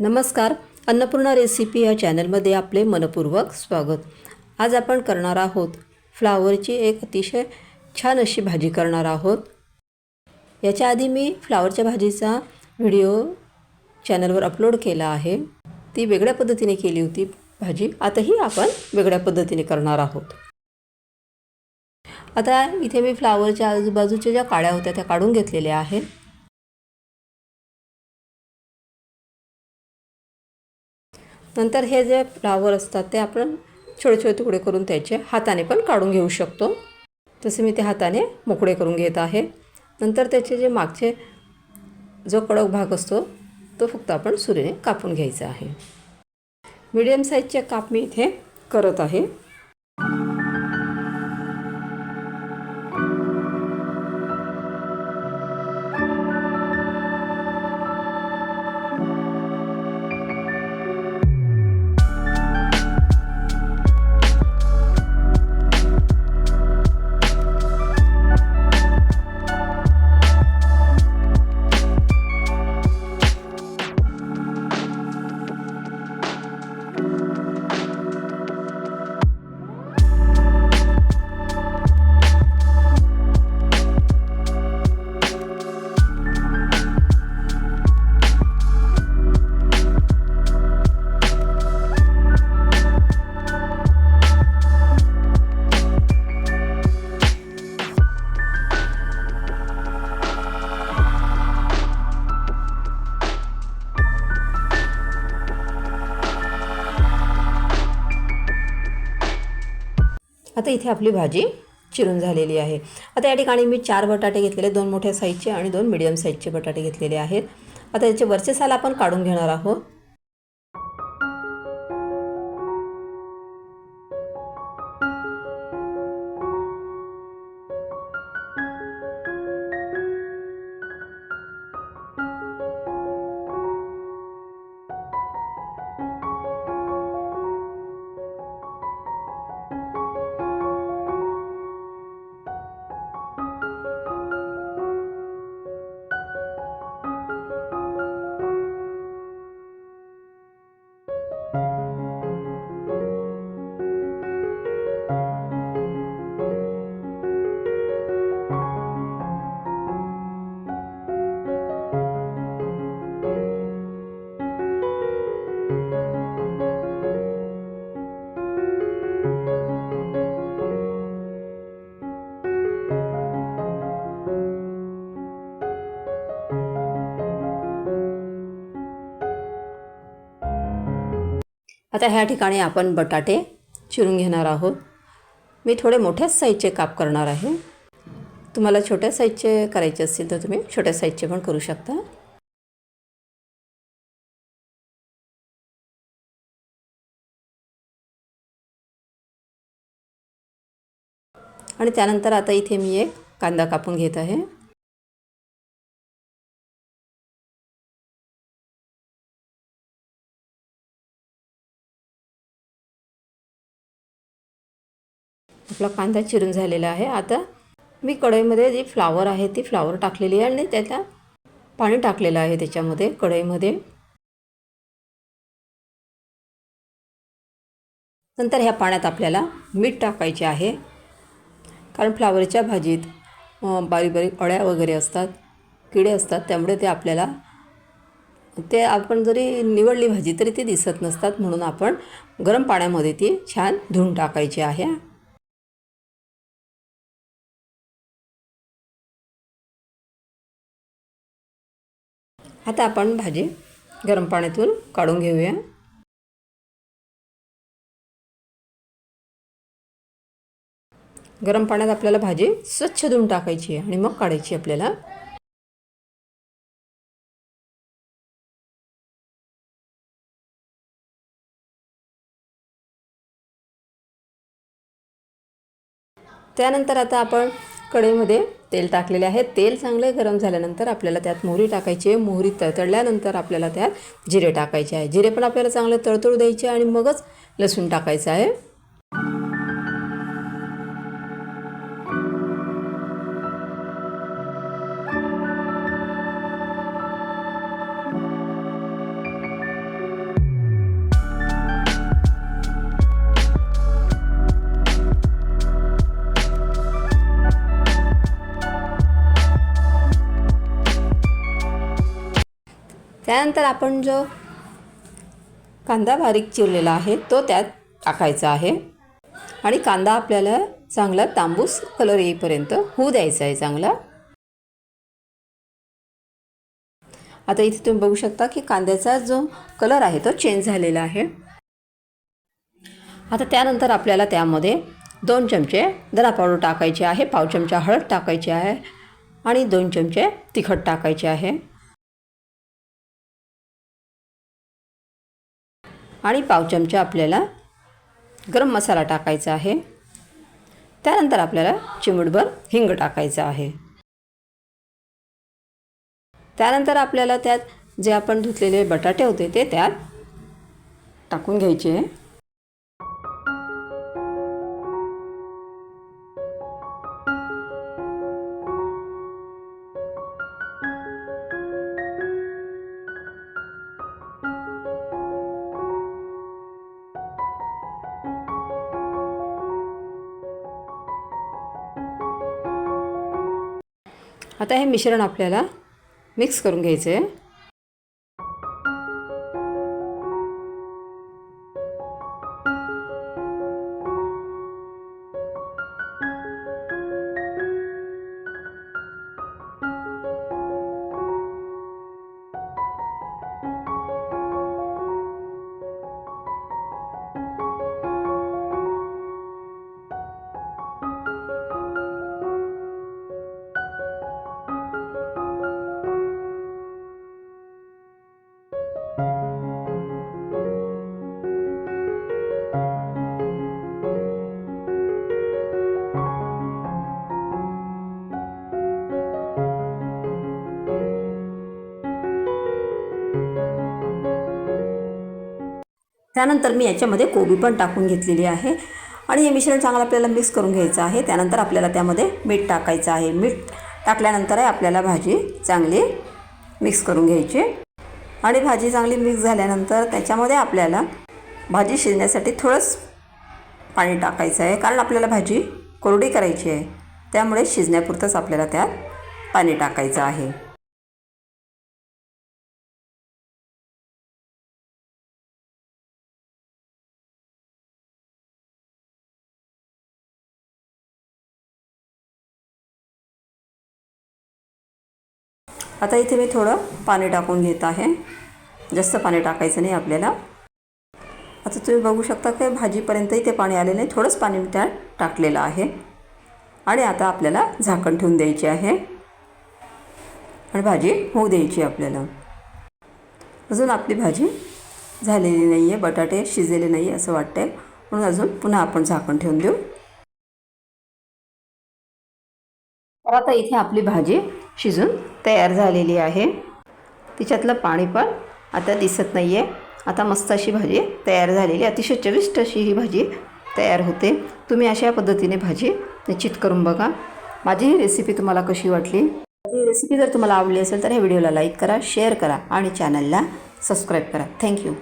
नमस्कार. अन्नपूर्णा रेसिपी या चॅनलमध्ये आपले मनपूर्वक स्वागत. आज आपण करणार आहोत फ्लावरची एक अतिशय छान अशी भाजी करणार आहोत. याच्या आधी मी फ्लावरच्या भाजीचा व्हिडिओ चॅनलवर अपलोड केला आहे. ती वेगळ्या पद्धतीने केली होती भाजी. आताही आपण वेगळ्या पद्धतीने करणार आहोत. आता इथे मी फ्लावरच्या आजूबाजूच्या ज्या काळ्या होत्या त्या काढून घेतलेल्या आहेत. नंतर हे जे फ्लावर असतात ते आपण छोटे छोटे तुकडे करून त्याचे हाताने पण काढून घेऊ शकतो. तसे मी ते हाताने मोकळे करून घेत आहे. नंतर त्याचे जे मागचे जो कडक भाग असतो तो फक्त आपण सुरीने कापून घ्यायचा आहे. मीडियम साईजचे काप मी इथे करत आहे. आता इथे आपली भाजी चिरून झालेली आहे. आता या ठिकाणी मी चार बटाटे घेतलेले दोन मोठ्या साईजचे आणि दोन मिडियम साईजचे बटाटे घेतलेले आहेत. आता याचे वरचे साल आपण काढून घेणार आहोत. आता ह्या ठिकाणी आपण बटाटे चिरून घेणार आहोत. मी थोडे मोठ्याच साईजचे काप करणार आहे. तुम्हाला छोट्या साईजचे करायचे असतील तर तुम्ही छोट्या साईजचे पण करू शकता. आणि त्यानंतर आता इथे मी एक कांदा कापून घेत आहे. आपला कांदा चिरून झालेला आहे. आता मी कढईमध्ये जी फ्लावर आहे ती फ्लावर टाकलेली आहे आणि त्याला पाणी टाकलेलं आहे त्याच्यामध्ये कढईमध्ये. नंतर ह्या पाण्यात आपल्याला मीठ टाकायचे आहे. कारण फ्लावरच्या भाजीत बारीक बारीक अळ्या वगैरे असतात किडे असतात त्यामुळे ते आपल्याला ते आपण जरी निवडली भाजी तरी ती दिसत नसतात म्हणून आपण गरम पाण्यामध्ये ती छान धुवून टाकायची आहे. आता आपण भाजी गरम पाण्यातून काढून घेऊया. गरम पाण्यात आपल्याला भाजी स्वच्छ धुवून टाकायची आहे आणि मग काढायची आपल्याला. त्यानंतर आता आपण कढईमध्ये तेल टाकलेले आहे. तेल चांगले गरम झाल्यानंतर आपल्याला त्यात मोहरी टाकायची आहे. मोहरी तळतळल्यानंतर आपल्याला त्यात जिरे टाकायचे आहे. जिरे पण आपल्याला चांगले तळतळू द्यायचे आणि मगच लसूण टाकायचं आहे. त्यानंतर आपण जो कांदा बारीक चिरलेला आहे तो त्यात टाकायचा आहे. आणि कांदा आपल्याला चांगला तांबूस कलर येईपर्यंत होऊ द्यायचा आहे चांगला. आता इथे तुम्ही बघू शकता की कांद्याचा जो कलर आहे तो चेंज झालेला आहे. आता त्यानंतर आपल्याला त्यामध्ये दोन चमचे धना पावडर टाकायचे आहे पाव चमचा हळद टाकायची आहे आणि दोन चमचे तिखट टाकायचे आहे. आणि पाव चमचा आपल्याला गरम मसाला टाकायचा आहे. त्यानंतर आपल्याला चिमूटभर हिंग टाकायचं आहे. त्यानंतर आपल्याला त्यात जे आपण धुतलेले बटाटे होते ते त्यात टाकून घ्यायचे. आता हे मिश्रण आपल्याला मिक्स करून घ्यायचं आहे त्यानंतर मी याच्यामध्ये कोबी पण टाकून घेतलेली आहे. आणि हे मिश्रण चांगलं आपल्याला मिक्स करून घ्यायचं आहे. त्यानंतर आपल्याला त्यामध्ये मीठ टाकायचं आहे. मीठ टाकल्यानंतर आपल्याला भाजी चांगली मिक्स करून घ्यायची. आणि भाजी चांगली मिक्स झाल्यानंतर त्याच्यामध्ये आपल्याला भाजी शिजण्यासाठी थोडंच पाणी टाकायचं आहे. कारण आपल्याला भाजी कोरडी करायची आहे. त्यामुळे शिजण्यापुरतंच आपल्याला त्यात पाणी टाकायचं आहे. आता इथे मी थोडं पाणी टाकून घेत आहे. जास्त पाणी टाकायचं नाही आपल्याला. आता तुम्ही बघू शकता की भाजीपर्यंत इथे पाणी आले नाही थोडंच पाणी त्या त्यात टाकलेलं आहे. आणि आता आपल्याला झाकण ठेवून द्यायची आहे. आणि भाजी होऊ द्यायची आपल्याला. अजून आपली भाजी झालेली नाही आहे बटाटे शिजलेले नाही असं वाटतं आहे म्हणून अजून पुन्हा आपण झाकण ठेवून देऊ. तर आता इथे आपली भाजी शिजून तयार झालेली आहे. तिच्यातलं पाणी पण आता दिसत नाही आहे आता मस्त अशी भाजी तयार झालेली अतिशय चविष्ट अशी ही भाजी तयार होते. तुम्ही अशा पद्धतीने भाजी निश्चित करून बघा. माझी ही रेसिपी तुम्हाला कशी वाटली? ही रेसिपी जर तुम्हाला आवडली असेल तर ह्या व्हिडिओला लाईक करा शेअर करा आणि चॅनलला सबस्क्राईब करा. थँक्यू